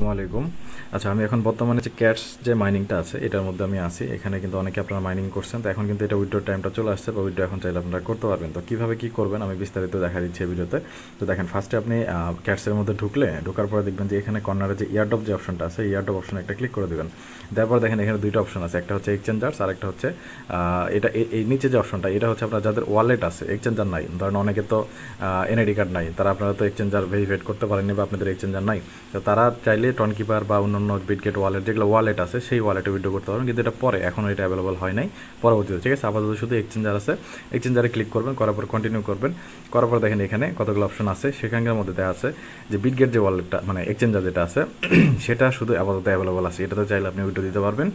আসসালামাইকুম আচ্ছা আমি এখন বর্তমানে যে ক্যাটস যে মাইনিংটা আছে, এটার মধ্যে আমি আছি। এখানে কিন্তু অনেকে আপনারা মাইনিং করছেন, তো এখন কিন্তু এটা উইড্রোর টাইমটা চলে আসছে, বা উইড্রো এখন চাইলে আপনারা করতে পারবেন। তো কীভাবে কী করবেন আমি বিস্তারিত দেখা দিচ্ছি ভিডিওতে। তো দেখেন ফার্স্টে আপনি ক্যাটসের মধ্যে ঢুকলে, ঢোকার পরে দেখবেন যে এখানে কর্নারে যে ইয়ারডপ যে অপশনটা আছে ইয়ারডপ অপশন একটা ক্লিক করে দেবেন। তারপর দেখেন, এখানে দুইটা অপশন আছে, একটা হচ্ছে এক্সচেঞ্জার্স আর একটা হচ্ছে এটা এই নিচে যে অপশনটা এটা হচ্ছে আপনার যাদের ওয়ালেট আছে এক্সচেঞ্জার নাই। ধরেন অনেকে তো এনআইডি কার্ড নাই, তারা আপনারা তো এক্সচেঞ্জার ভেরিফাইড করতে পারেননি বা আপনাদের এক্সচেঞ্জার নাই। তো তারা চাইলে টন কিপার বা অন্যান্য বিটগেট ওয়ালেট যেগুলো ওয়ালেট আছে, সেই ওয়ালেটে উইড্রো করতে পারবেন। কিন্তু এটা পরে, এখন এটা অ্যাভেলেবল হয় নাই, পরবর্তীতে। ঠিক আছে? আপাতত শুধু এক্সচেঞ্জার আছে। এক্সচেঞ্জারে ক্লিক করবেন, করার পর কন্টিনিউ করবেন। করার পর দেখেন এখানে কতগুলো অপশন আছে। সেখানকার মধ্যে দেওয়া আছে যে বিটগেট যে ওয়ালেটটা মানে এক্সচেঞ্জার যেটা আছে, সেটা শুধু আপাতত অ্যাভেলেবল আছে। এটাতে চাইলে আপনি উইড্রো দিতে পারবেন।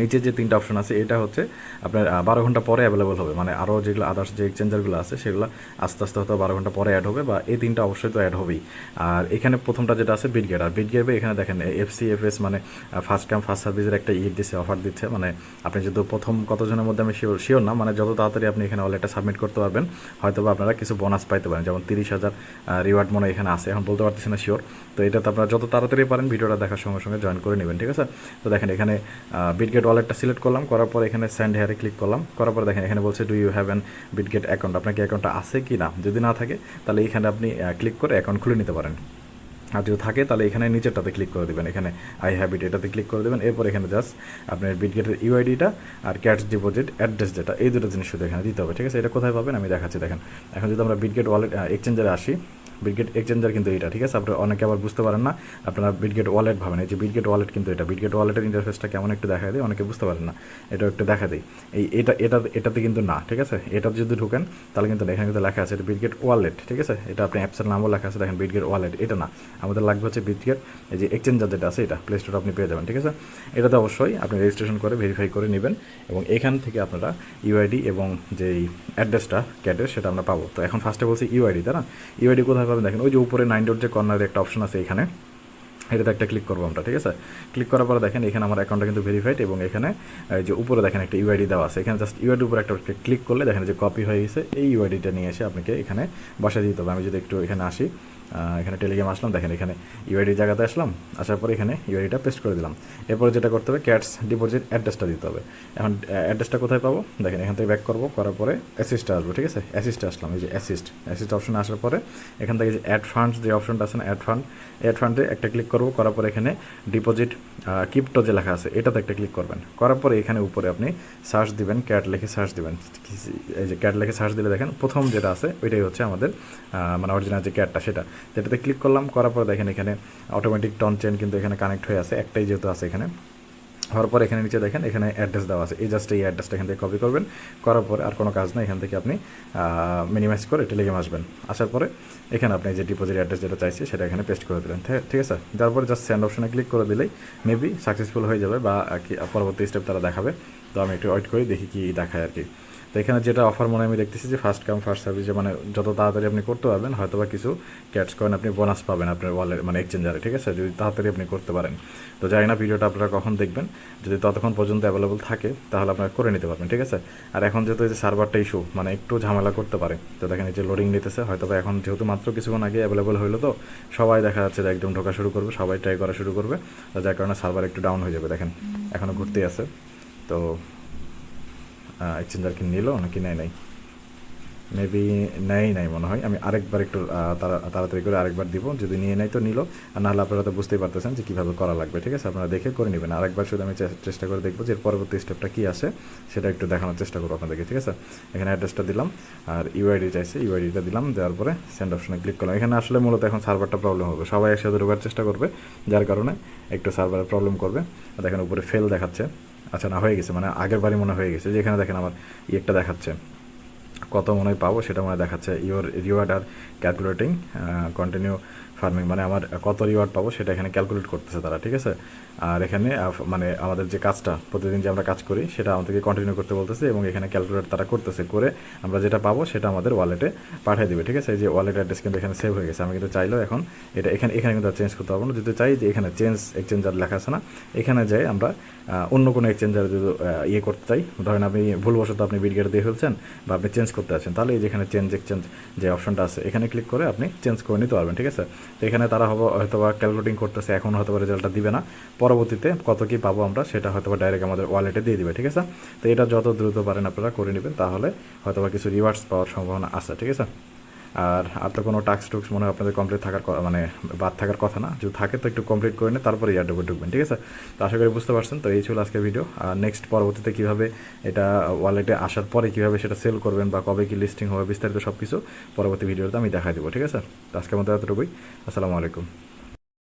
নিচে যে তিনটা অপশন আছে, এটা হচ্ছে আপনার বারো ঘণ্টা পরে অ্যাভেলেবল হবে। মানে আরও যেগুলো আদার্স যে এক্সচেঞ্জারগুলো আছে, সেগুলো আস্তে আস্তে হয়তো বারো ঘণ্টা পরে অ্যাড হবে বা এই তিনটা অবশ্যই তো অ্যাড হবেই। আর এখানে প্রথমটা যেটা আছে বিটগেট আর বিটগেটে এখানে দেখেন এফসি এফএস মানে ফার্স্ট কাম ফার্স্ট সার্ভিসের একটা ইয়ে দিচ্ছে অফার দিচ্ছে। মানে আপনি যেহেতু প্রথম কতজনের মধ্যে আমি শিওর শিওর না মানে যত তাড়াতাড়ি আপনি এখানে ওয়ালেটটা সাবমিট করতে পারবেন হয়তো বা আপনারা কিছু বোনাস পাইতে পারেন। যেমন তিরিশ হাজার রিওয়ার্ড মনে এখানে আছে। এখন বলতে পারতেছি না শিওর তো এটাতে আপনারা যত তাড়াতাড়ি পারেন, ভিডিওটা দেখার সঙ্গে সঙ্গে জয়েন করে নেবেন, ঠিক আছে? তো দেখেন এখানে বিটগেট ওয়ালেটটা সিলেক্ট করলাম, করার পর এখানে স্যান্ড হেয়ারে ক্লিক করলাম, করার পর দেখেন এখানে বলছে do you have an Bitget account আপনার কি অ্যাকাউন্টটা আছে কি না? যদি না থাকে, তাহলে এখানে আপনি ক্লিক করে অ্যাকাউন্ট খুলে নিতে পারেন। আর যদি থাকে, তাহলে এখানে নিচেরটাতে ক্লিক করে দেবেন। এখানে আই হ্যাবিট এটাতে ক্লিক করে দেবেন। এরপর এখানে জাস্ট আপনার বিটগেটের ইউআইডিটা আর ক্যাশ ডিপোজিট অ্যাড্রেস যেটা এই দুটো জিনিস শুধু এখানে দিতে হবে। ঠিক আছে? এটা কোথায় পাবেন? আমি দেখাচ্ছি, দেখেন। এখন যদি আমরা বিটগেট ওয়ালেট এক্সচেঞ্জারে আসি বিটগেট এক্সচেঞ্জার কিন্তু এটা, ঠিক আছে? আপনার অনেকে আবার বুঝতে পারেন না, আপনারা বিটগেট ওয়ালেট ভাবেন। এই যে বিটগেট ওয়ালেট কিন্তু এটা বিটগেট ওয়ালেটের ইন্টারফেসটা কেমন একটু দেখা দেয় অনেকে বুঝতে পারেন না এটা একটু দেখা দেয় এই এটা এটা, এটাতে কিন্তু না, ঠিক আছে? এটা যদি ঢুকেন, তাহলে কিন্তু এখানে কিন্তু লেখা আছে এটা বিটগেট ওয়ালেট ঠিক আছে? এটা আপনি অ্যাপসের নামও লেখা আছে, দেখেন বিটগেট ওয়ালেট এটা না। আমাদের লাগবে হচ্ছে বিটগেট এই যে এক্সচেঞ্জার যেটা আছে এটা প্লে স্টোরে আপনি পেয়ে যাবেন, ঠিক আছে? এটাতে অবশ্যই আপনি রেজিস্ট্রেশন করে ভেরিফাই করে নেবেন এবং এখান থেকে আপনারা ইউআইডি এবং যেই অ্যাড্রেসটা ক্যাটের সেটা আমরা পাবো। তো এখন ফার্স্টে বলছি ইউআইডি তাই না? ইউআইডি কোথায় পাবেন দেখেন, ওই যে উপরে নাইন ডট যে কর্নারে একটা অপশন আছে এখানে, এটাতে একটা ক্লিক করব আমরা, ঠিক আছে? ক্লিক করার পরে দেখেন, এখানে আমার অ্যাকাউন্টটা কিন্তু ভেরিফাইড এবং এখানে যে উপরে দেখেন একটা ইউআইডি দেওয়া আছে। এখানে জাস্ট ইউআইডির উপরে একটা ক্লিক করলে দেখেন যে কপি হয়ে গেছে, এই ইউআইডিটা নিয়ে এসে আপনাকে এখানে বসা দিতে হবে। আমি যদি একটু এখানে আসি এখানে টেলিগ্রাম আসলাম, দেখেন এখানে ইউআইডি জায়গাতে আসলাম, আসার পরে এখানে ইউআইডিটা পেস্ট করে দিলাম। এরপরে যেটা করতে হবে ক্যাটস ডিপোজিট অ্যাড্রেসটা দিতে হবে। এখন অ্যাড্রেসটা কোথায় পাবো? দেখেন, এখান থেকে ব্যাক করব, করার পরে অ্যাসিস্টে আসব, ঠিক আছে? অ্যাসিস্টে আসলাম, এই যে অ্যাসিস্ট অ্যাসিস্ট অপশন আসার পরে এখান থেকে যে অ্যাড ফান্ডস যে অপশনটা আছে না অ্যাড ফান্ড অ্যাড ফান্ডে একটা ক্লিক করব, করার পরে এখানে ডিপোজিট কিপ্টো যে লেখা আছে, এটাতে একটা ক্লিক করবেন। করার পরে এখানে উপরে আপনি সার্চ দিবেন ক্যাট লিখে সার্চ দিবেন। এই যে ক্যাট লিখে সার্চ দিলে দেখেন, প্রথম যেটা আছে, ওইটাই হচ্ছে আমাদের মানে অরিজিনাল যে ক্যাটটা সেটা। যেটাতে ক্লিক করলাম, করার পর দেখেন এখানে অটোমেটিক টন চেন কিন্তু এখানে কানেক্ট হয়ে আছে। একটাই যেহেতু আছে এখানে। হওয়ার পর এখানে নিচে দেখেন, এখানে অ্যাড্রেস দেওয়া আছে। এই জাস্ট এই অ্যাড্রেসটা এখান থেকে কপি করবেন। করার পরে আর কোনো কাজ না এখান থেকে আপনি মিনিমাইজ করে টেলিগ্রাম আসবেন। আসার পরে এখানে আপনি যে ডিপোজিট অ্যাড্রেস যেটা চাইছে, সেটা এখানে পেস্ট করে দিলেন। ঠিক আছে? তারপরে জাস্ট সেন্ড অপশনে ক্লিক করে দিলেই মেবি সাকসেসফুল হয়ে যাবে বা পরবর্তী স্টেপ তারা দেখাবে। তো আমি একটু ওয়েট করি, দেখি কি দেখায় আর কি। তো এখানে যেটা অফার মনে আমি দেখতেছি যে ফার্স্ট কাম ফার্স্ট সার্ভিস মানে যত তাড়াতাড়ি আপনি করতে পারবেন হয়তো বা কিছু ক্যাটস কয়েন আপনি বোনাস পাবেন আপনার ওয়ালেট মানে এক্সচেঞ্জারে ঠিক আছে? যদি তাড়াতাড়ি আপনি করতে পারেন। তো জানি না ভিডিওটা আপনারা কখন দেখবেন। যদি ততক্ষণ পর্যন্ত অ্যাভেলেবল থাকে তাহলে আপনারা করে নিতে পারবেন ঠিক আছে? আর এখন যেহেতু এই যে সার্ভারটা ইস্যু মানে একটু ঝামেলা করতে পারে তো দেখেন এই যে লোডিং নিতেছে হয়তো বা এখন যেহেতু মাত্র কিছুক্ষণ আগে অ্যাভেলেবল হলো তো সবাই দেখা যাচ্ছে যে একদম ঢোকা শুরু করবে সবাই ট্রাই করা শুরু করবে তো যার কারণে সার্ভার একটু ডাউন হয়ে যাবে দেখেন। এখনও ঘুরতেই আছে। তো এক্সচেঞ্জার কি নিল নাকি নেয় নাই। মেবি নেয় নাই মনে হয়। আমি আরেকবার একটু তাড়া- তাড়াতাড়ি করে আরেকবার দিব। যদি নিয়ে নেয় তো নিল। আর নাহলে আপনারা তো বুঝতেই পারতেছেন যে কীভাবে করা লাগবে, ঠিক আছে? আপনারা দেখে করে নেবেন। আরেকবার শুধু আমি চেষ্টা করে দেখব যে পরবর্তী স্টেপটা কী আসে সেটা একটু দেখানোর চেষ্টা করব আপনাদেরকে, ঠিক আছে? এখানে অ্যাড্রেসটা দিলাম। আর ইউআইডি চাইছে ইউআইডিটা দিলাম। দেওয়ার পরে সেন্ড অপশনে ক্লিক করলাম। এখানে আসলে মূলত এখন সার্ভারটা প্রবলেম হবে। সবাই একসাথে ঢোকার চেষ্টা করবে। যার কারণে একটু সার্ভারের প্রবলেম করবে। আর দেখেন উপরে ফেল দেখাচ্ছে। আচ্ছা না, হয়ে গেছে। মানে আগের বারই মনে হয়ে গেছে। যেখানে দেখেন আমার ইয়েটা দেখাচ্ছে। কত মনে হয় পাবো সেটা মনে দেখাচ্ছে। Your reward are calculating continue farming মানে আমার কত রিওয়ার্ড পাবো সেটা এখানে ক্যালকুলেট করতেছে তারা, ঠিক আছে? আর এখানে মানে আমাদের যে কাজটা, প্রতিদিন যে আমরা কাজ করি, সেটা আমাদেরকে কন্টিনিউ করতে বলতেছে এবং এখানে ক্যালকুলেট তারা করতেছে, করে আমরা যেটা পাবো সেটা আমাদের ওয়ালেটে পাঠিয়ে দেবে, ঠিক আছে? যে ওয়ালেট অ্যাড্রেস কিন্তু এখানে সেভ হয়ে গেছে, আমি কিন্তু চাইলেও এখন এটা এখানে এখানে কিন্তু চেঞ্জ করতে পারব না। যদি চাই যে এখানে চেঞ্জ এক্সচেঞ্জার লেখা আছে না, এখানে যাই আমরা অন্য কোনো এক্সচেঞ্জার যদি ইয়ে করতে চাই, ধরেন আপনি ভুলবশত আপনি বিটগেট দিয়ে ফেলছেন বা আপনি চেঞ্জ করতে আছেন, তাহলে এই যেখানে চেঞ্জ এক্সচেঞ্জ যে অপশনটা আছে, এখানে ক্লিক করে আপনি চেঞ্জ করে নিতে পারবেন, ঠিক আছে? এখানে তারা হয়তো বা ক্যালকুলেটিং করতেছে, এখন হয়তো রেজাল্টটা দিবে না। পরবর্তীতে কত কি পাবো আমরা, সেটা হয়তো বা ডাইরেক্ট আমাদের ওয়ালেটে দিয়ে দিবে, ঠিক আছে? তো এটা যত দ্রুত পারেন আপনারা করে নেবেন, তাহলে হয়তো কিছু রিওয়ার্ডস পাওয়ার সম্ভাবনা আছে, ঠিক আছে? আর আর তো কোনো টাস্ক টুক্স মনে হয় আপনাদের কমপ্লিট থাকার মানে বাদ থাকার কথা না। যদি থাকে তো একটু কমপ্লিট করে নিয়ে তারপরে ইয়ারডুবে ঢুকবেন, ঠিক আছে? তো আশা করি বুঝতে পারছেন। তো এই ছিল আজকে ভিডিও আর নেক্সট পরবর্তীতে কীভাবে এটা ওয়ালেটে আসার পরে কীভাবে সেটা সেল করবেন বা কবে কি লিস্টিং হবে বিস্তারিত সব কিছু পরবর্তী ভিডিওতে আমি দেখা দেবো, ঠিক আছে? তো আজকের মতো এতটুকুই। আসসালামু আলাইকুম।